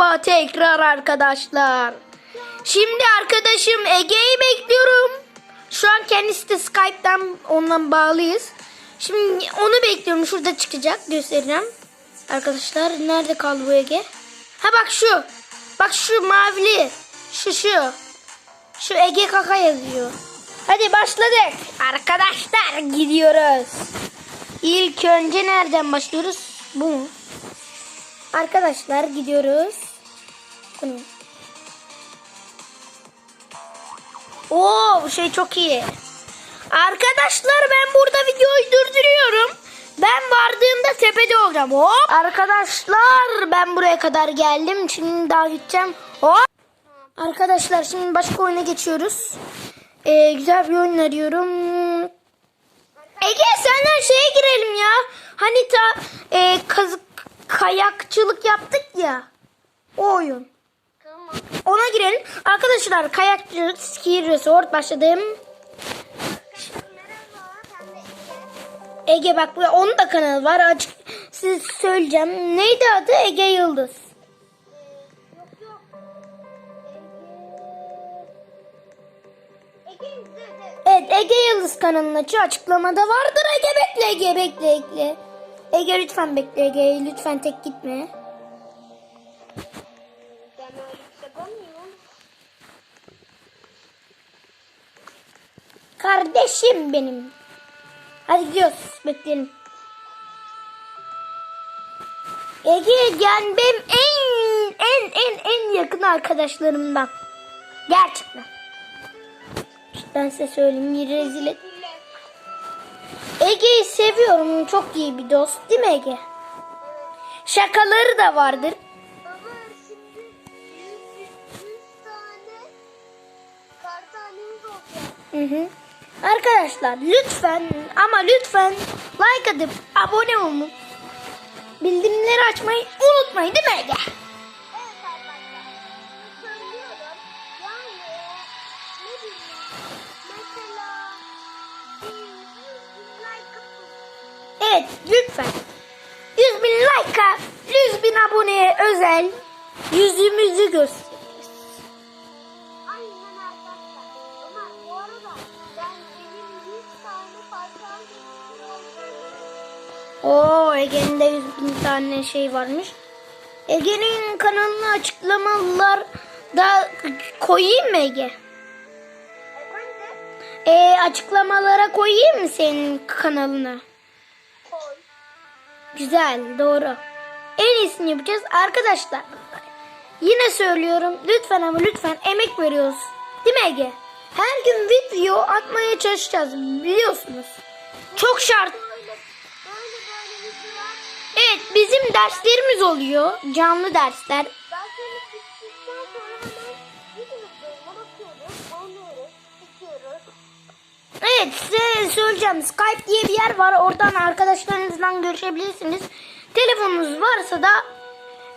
Merhaba tekrar arkadaşlar. Şimdi arkadaşım Ege'yi bekliyorum. Şu an kendisi de Skype'dan onunla bağlıyız. Şimdi onu bekliyorum. Şurada çıkacak. Göstereceğim. Arkadaşlar nerede kaldı bu Ege? Ha bak şu. Bak şu mavili. Şu şu. Şu Ege Kaka yazıyor. Hadi başladık. Arkadaşlar gidiyoruz. İlk önce nereden başlıyoruz? Bu mu? Arkadaşlar gidiyoruz. Ne? Oo bu şey çok iyi. Arkadaşlar ben burada videoyu durduruyorum. Ben vardığımda tepede olacağım. Hop. Arkadaşlar ben buraya kadar geldim. Şimdi daha gideceğim. Hop. Arkadaşlar şimdi başka oyuna geçiyoruz. Ee, güzel bir oyun arıyorum. Ege senden şeye girelim ya. Hani ta e, kazık kayakçılık yaptık ya. O oyun. Ona girelim. Arkadaşlar kayakçılık ski resort başladım. Ege. Bak onun da kanalı var. Açık size söyleyeceğim. Neydi adı? Ege Yıldız. Evet Ege Yıldız kanalının açı açıklamada vardır. Ege bekle Ege bekle Ege. Ege lütfen bekle Ege. Lütfen tek gitme. Kardeşim benim. Hadi gidiyoruz. Bekleyelim. Ege yani benim en en en en yakın arkadaşlarımdan. Gerçekten. Ben size söyleyeyim bir rezil et. Ege'yi seviyorum. Çok iyi bir dost değil mi Ege? Şakaları da vardır. Hı hı. Arkadaşlar lütfen ama lütfen like atıp abone olun. Bildirimleri açmayı unutmayın değil mi Ege? Evet arkadaşlar. Söylüyorum. Yani ne bileyim. Mesela bir 100 bin like atın. Evet lütfen. 100 bin like'a 100 bin aboneye özel yüzümüzü göster. Oo Ege'nin de 100 bin tane şey varmış. Ege'nin kanalını açıklamalar da koyayım mı Ege? Efendim? Ee, açıklamalara koyayım mı senin kanalına? Koy. Güzel, doğru. En iyisini yapacağız. Arkadaşlar, yine söylüyorum. Lütfen ama lütfen emek veriyoruz. Değil mi Ege? Her gün video atmaya çalışacağız. Biliyorsunuz. Çok şart. Bizim derslerimiz oluyor. Canlı dersler. Evet, size söyleyeceğim. Skype diye bir yer var. Oradan arkadaşlarınızdan görüşebilirsiniz. Telefonunuz varsa da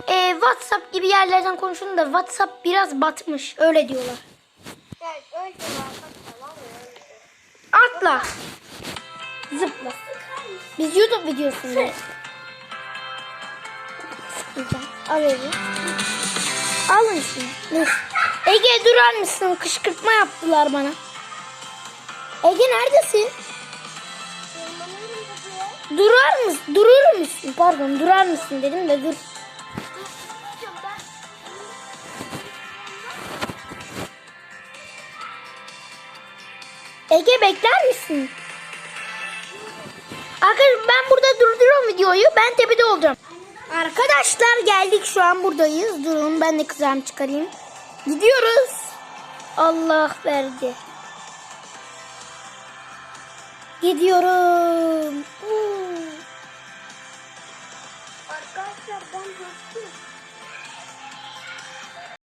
e, WhatsApp gibi yerlerden konuşun da WhatsApp biraz batmış. Öyle diyorlar. Atla. Zıpla. Biz YouTube videosundayız. Al evi. Alın. Ne? Ege durar mısın? Kışkırtma yaptılar bana. Ege neredesin? Durar mısın? Durur musun? Pardon durar mısın dedim de dur. Ege bekler misin? Arkadaşlar ben burada durduruyorum videoyu. Ben tepede olacağım. Arkadaşlar geldik şu an buradayız. Durun ben de kızağımı çıkarayım. Gidiyoruz. Allah verdi. Gidiyorum. Arkadaşlar ben coştum.